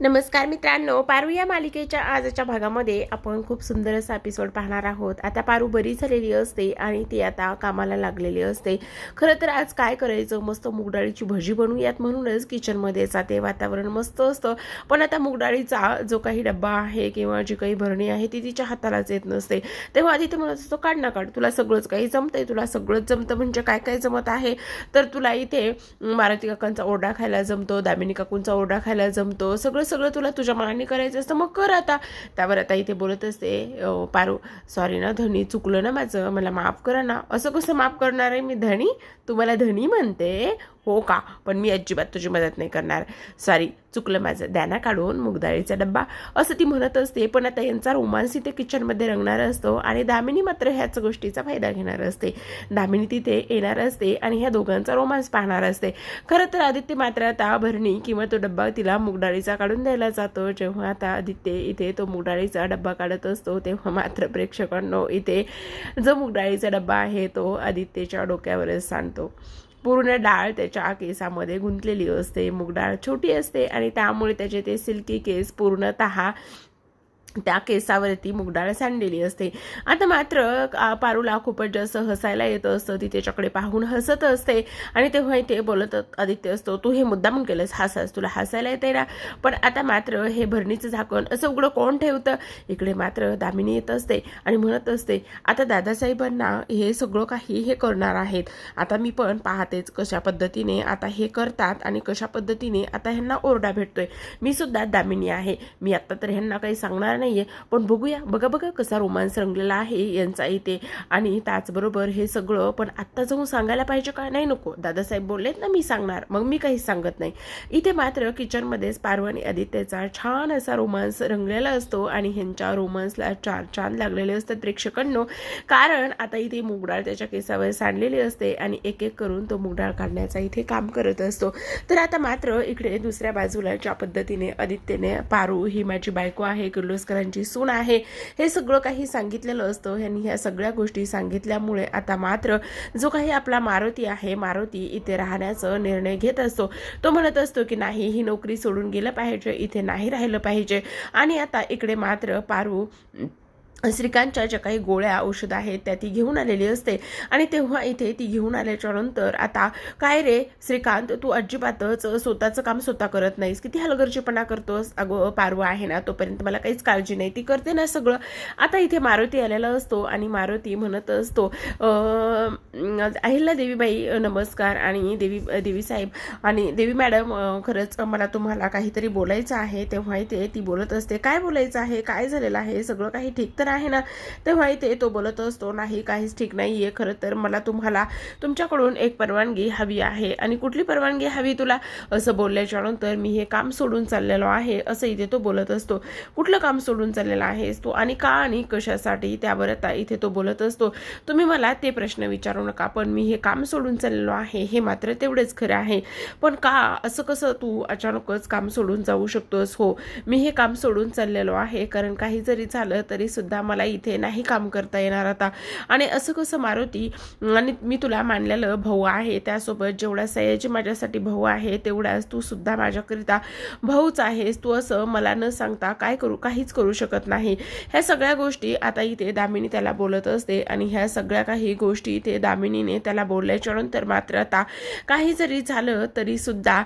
नमस्कार मित्रांनो पारू या मालिकेच्या आजच्या भागामध्ये आपण खूप सुंदर असा एपिसोड पाहणार आहोत. आता पारू बरी झालेली असते आणि ती आता कामाला लागलेली असते. खरं तर आज काय करायचं? मस्त मुगडाळीची भजी बनवूयात म्हणूनच किचनमध्ये जाते वातावरण मस्त असतं. पण आता मुगडाळीचा जो काही डब्बा आहे किंवा जी काही भरणी आहे ती तिच्या हातालाच येत नसते. तेव्हा आधी ते म्हणत असतो काढ ना काढ. तुला सगळंच काही जमतंय. तुला सगळंच जमतं म्हणजे काय काय जमत आहे? तर तुला इथे मारुती काकांचा ओरडा खायला जमतो दामिनी काकूंचा ओरडा खायला जमतो. सगळं सगळं तुला तुझ्या मनाने करायचं असतं मग कर आता. त्यावर आता इथे बोलत असते पारू सॉरी ना धनी चुकलं ना माझं मला माफ करा ना. असं कसं माफ करणार आहे मी धनी? तुम्हाला धनी म्हणते. हो का? पण मी अजिबात तुझी मदत नाही करणार. सॉरी चुकलं माझं. द्या काढून मुगदाळीचा डब्बा. असं ती म्हणत असते पण आता यांचा रोमांस इथे किचनमध्ये रंगणार असतो आणि दामिनी मात्र ह्याच गोष्टीचा फायदा घेणार असते. दामिनी तिथे येणार असते आणि ह्या दोघांचा रोमांस पाहणार असते. खरं तर आदित्य मात्र आता भरणी किंवा तो डब्बा तिला मुगडाळीचा काढून द्यायला जातो. जेव्हा आता आदित्य इथे तो मुगडाळीचा डब्बा काढत असतो तेव्हा मात्र प्रेक्षकांनो इथे जो मुगडाळीचा डब्बा आहे तो आदित्यच्या डोक्यावरच सांडतो. पूर्ण डाळ त्याच्या केसामध्ये गुंतलेली असते मूग डाळ छोटी असते आणि त्यामुळे त्याचे ते सिल्की केस पूर्णतः त्या केसावरती मुगडाळ सांडलेली असते. आता मात्र पारूला खूपच जास्त हसायला येत असतं. ती त्याच्याकडे पाहून हसत असते. आणि तेव्हा ते बोलत आदित्य असतो तू हे मुद्दामून केलंस हसास तुला हसायला येते ना? पण आता मात्र हे भरणीचं झाकण असं उघडं कोण ठेवतं? इकडे मात्र दामिनी येत असते आणि म्हणत असते आता दादासाहेबांना हे सगळं काही हे करणार आहेत. आता मी पण पाहतेच कशा पद्धतीने आता हे करतात आणि कशा पद्धतीने आता ह्यांना ओरडा भेटतोय. मी सुद्धा दामिनी आहे. मी आता तर ह्यांना काही सांगणार नाही. नाहीये. पण बघूया. बघा बघा कसा रोमांस रंगलेला आहे यांचा इथे. आणि त्याचबरोबर हे सगळं पण आत्ता जाऊन सांगायला पाहिजे का? नाही नको. दादासाहेब बोललेत ना मी सांगणार. मग मी काहीच सांगत नाही. इथे मात्र किचनमध्येच पारू आणि आदित्यचा छान असा रोमांस रंगलेला असतो. आणि ह्यांच्या रोमांसला चार चांद लागलेले असतात प्रेक्षकांनो. कारण आता इथे मुगडाळ त्याच्या केसावर सांडलेली असते आणि एक एक करून तो मुगडाळ काढण्याचा इथे काम करत असतो. तर आता मात्र इकडे दुसऱ्या बाजूला ज्या पद्धतीने आदित्यने पारू ही माझी बायको आहे किर्लोस्करांची सून आहे. हे सगळं काही सांगितलेलं असतं. ह्यांनी ह्या सगळ्या गोष्टी सांगितल्यामुळे आता मात्र जो काही आपला मारुती आहे मारुती इथे राहण्याचा निर्णय घेत असतो. तो म्हणत असतो की नाही ही नोकरी सोडून गेलं पाहिजे इथे नाही राहिलं पाहिजे. आणि आता इकडे मात्र पारू श्रीकांतच्या ज्या काही गोळ्या औषध आहेत त्या ती घेऊन आलेली असते. आणि तेव्हा इथे ती घेऊन आल्याच्यानंतर आता काय रे श्रीकांत तू अजिबातच स्वतःचं काम स्वतः करत नाहीस. किती हलगर्जीपणा करतोस? अगो पारवा आहे ना तोपर्यंत मला काहीच काळजी नाही. ती करते ना सगळं. आता इथे मारुती आलेला असतो आणि मारुती म्हणत असतो अहिल्या देवीबाई नमस्कार. आणि देवी देवी साहेब आणि देवी मॅडम खरंच मला तुम्हाला काहीतरी बोलायचं आहे. तेव्हा इथे ती बोलत असते काय बोलायचं आहे? काय झालेलं आहे? सगळं काही ठीक तर आहे ना तेव्हा इथे तो बोलत असतो नाही काहीच ठीक नाही आहे खरं तर मला तुम्हाला तुमच्याकडून एक परवानगी हवी आहे आणि कुठली परवानगी हवी तुला? असं बोलल्याच्या नंतर मी हे काम सोडून चाललेलो आहे असं इथे तो बोलत असतो. कुठलं काम सोडून चाललेला आहेस तो? आणि का आणि कशासाठी? त्यावर आता इथे तो बोलत असतो. तुम्ही मला ते प्रश्न विचारू नका पण मी हे काम सोडून चाललेलो आहे हे मात्र तेवढेच खरं आहे. पण का असं कसं तू अचानकच काम सोडून जाऊ शकतोस? हो मी हे काम सोडून चाललेलो आहे कारण काही जरी झालं तरी आता मला इथे नाही काम करता येणार आता. आणि असं कसं मारुती आणि मी तुला मानलेलं भाऊ आहे त्यासोबत जेवढा सयाजी माझ्यासाठी भाऊ आहे तेवढाच तू सुद्धा माझ्याकरिता भाऊच आहेस. तू असं मला न सांगता काय करू काहीच करू शकत नाही. ह्या सगळ्या गोष्टी आता इथे दामिनी त्याला बोलत असते आणि ह्या सगळ्या काही गोष्टी इथे दामिनीने त्याला बोलल्याच्या नंतर मात्र आता काही जरी झालं तरी सुद्धा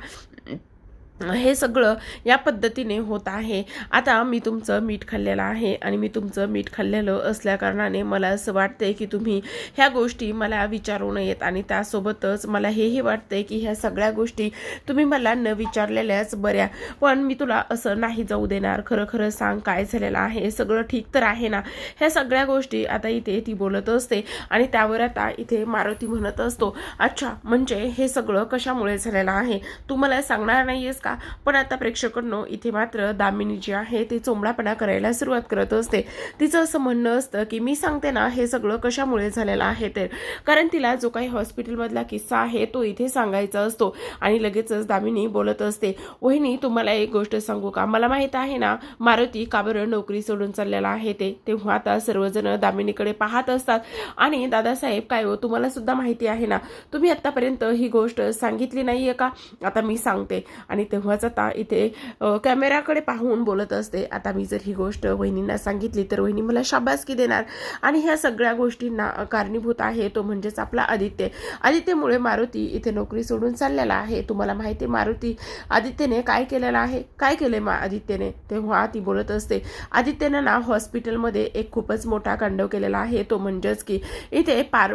हे सगळं या पद्धतीने होत आहे. आता मी तुमचं मीठ खाल्लेलं आहे आणि मी तुमचं मीठ खाल्लेलं असल्याकारणाने मला असं वाटतंय की तुम्ही ह्या गोष्टी मला विचारू नयेत आणि त्यासोबतच मला हेही वाटतंय की ह्या सगळ्या गोष्टी तुम्ही मला न विचारलेल्याच बऱ्या. पण मी तुला असं नाही जाऊ देणार. खरं खरं सांग काय झालेलं आहे. सगळं ठीक तर आहे ना? ह्या सगळ्या गोष्टी आता इथे ती बोलत असते आणि त्यावर आता इथे मारुती म्हणत असतो अच्छा म्हणजे हे सगळं कशामुळे झालेलं आहे? तू मला सांगणार नाहीयेस का? पण आता प्रेक्षकांनो इथे मात्र दामिनी जी आहे ती चोंबडापणा करायला सुरुवात करत असते. तिचं असं म्हणणं असतं की मी सांगते ना हे सगळं कशामुळे झालेलं आहे तर कारण तिला जो काही हॉस्पिटलमधला किस्सा आहे तो इथे सांगायचा असतो. आणि लगेचच दामिनी बोलत असते वहिनी तुम्हाला एक गोष्ट सांगू का? मला माहीत आहे ना मारुती का बरं नोकरी सोडून चाललेला आहे ते? तेव्हा आता सर्वजण दामिनीकडे पाहत असतात. आणि दादासाहेब काय हो तुम्हाला सुद्धा माहिती आहे ना? तुम्ही आतापर्यंत ही गोष्ट सांगितली नाहीये का? आता मी सांगते. आणि तेव्हा तेव्हाच आता इथे कॅमेऱ्याकडे कॅमेराकडे पाहून बोलत असते. आता मी जर ही गोष्ट वहिनींना सांगितली तर वहिनी मला शाबासकी देणार. आणि ह्या सगळ्या गोष्टींना कारणीभूत आहे तो म्हणजेच आपला आदित्य. आदित्यमुळे मारुती इथे नोकरी सोडून चाललेला आहे. तुम्हाला माहिती आहे मारुती आदित्यने काय केलेलं आहे? काय केले मा आदित्यने? तेव्हा ती बोलत असते आदित्यनं ना हॉस्पिटलमध्ये एक खूपच मोठा कांडव केलेला आहे. तो म्हणजेच की इथे पार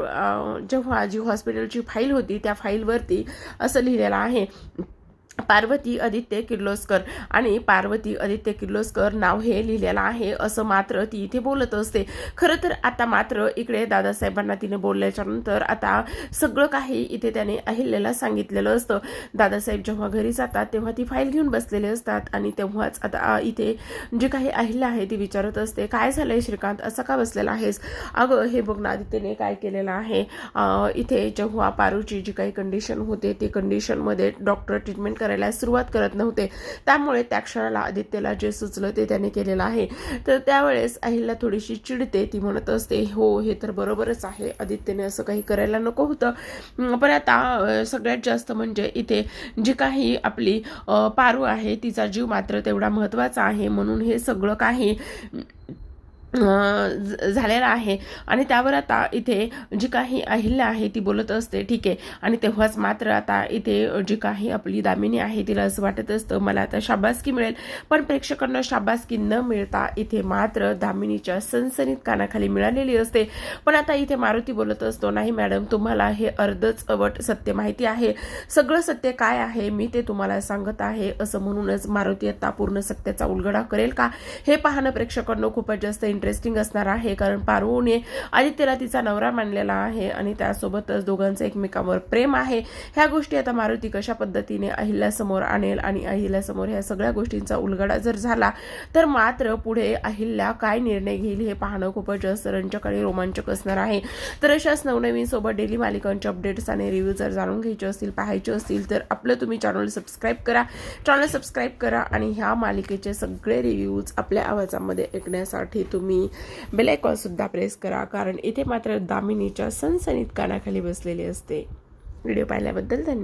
जेव्हा जी हॉस्पिटलची फाईल होती त्या फाईलवरती असं लिहिलेलं आहे पार्वती आदित्य किर्लोस्कर. आणि पार्वती आदित्य किर्लोस्कर नाव हे लिहिलेलं आहे असं मात्र ती इथे बोलत असते. खरं तर आता मात्र इकडे दादासाहेबांना तिने बोलल्याच्या नंतर आता सगळं काही इथे त्याने अहिल्याला सांगितलेलं असतं. दादासाहेब जेव्हा घरी जातात तेव्हा ती फाईल घेऊन बसलेले असतात आणि तेव्हाच आता इथे जे काही अहिल्या आहे ती विचारत असते काय झालंय श्रीकांत? असं का बसलेला आहेस? अगं हे बघ ना आदित्यने काय केलेलं आहे. इथे जेव्हा पारूची जी काही कंडिशन होते ती कंडिशनमध्ये डॉक्टर ट्रीटमेंट करायला सुरुवात करत नव्हते. त्यामुळे त्या क्षणाला आदित्यला जे सुचलं ते त्याने केलेलं आहे. तर त्यावेळेस अहिल्या थोडीशी चिडते. ती म्हणत असते हो हे तर बरोबरच आहे. आदित्यने असं काही करायला नको होतं. पण आता सगळ्यात जास्त म्हणजे इथे जी काही आपली पारू आहे तिचा जीव मात्र तेवढा महत्त्वाचा आहे. म्हणून हे सगळं काही झालेला आहे. आणि त्यावर आता इथे जी काही अहिल्या आहे ती बोलत असते ठीक आहे. आणि तेव्हाच मात्र आता इथे जी काही आपली दामिनी आहे तिला असं वाटत असतं मला आता शाबासकी मिळेल. पण प्रेक्षकांना शाबासकी न मिळता इथे मात्र दामिनीच्या सनसनीत कानाखाली मिळालेली असते. पण आता इथे मारुती बोलत असतो नाही मॅडम तुम्हाला हे अर्धच अवट सत्य माहिती आहे. सगळं सत्य काय आहे? मी ते तुम्हाला सांगत आहे. असं म्हणूनच मारुती आता पूर्ण सत्याचा उलगडा करेल का? हे पाहणं प्रेक्षकांना खूपच जास्त इंटरेस्टिंग असणार आहे कारण पारुने आदित्यला तिचा नवरा मानलेला आहे आणि त्यासोबतच दोघांचं एकमेकांवर प्रेम आहे. ह्या गोष्टी आता मारुती कशा पद्धतीने अहिल्यासमोर आणेल आणि अहिल्यासमोर ह्या सगळ्या गोष्टींचा उलगडा जर झाला तर मात्र पुढे अहिल्या काय निर्णय घेईल हे पाहणं खूपच जास्त रंजक आणि रोमांचक असणार आहे. तर अशाच नवनवीन सोबत डेली मालिकांचे अपडेट्स आणि रिव्ह्यू जर जाणून घ्यायचे असतील पाहायचे असतील तर आपलं तुम्ही चॅनल सबस्क्राईब करा. चॅनल सबस्क्राईब करा आणि ह्या मालिकेचे सगळे रिव्ह्यूज आपल्या आवाजामध्ये ऐकण्यासाठी तुम्ही बेल सुद्धा प्रेस करा कारण इथे मात्र दामिनीच्या सनसनीत कानाखाली बसलेली असते. व्हिडिओ पाहिल्याबद्दल धन्यवाद.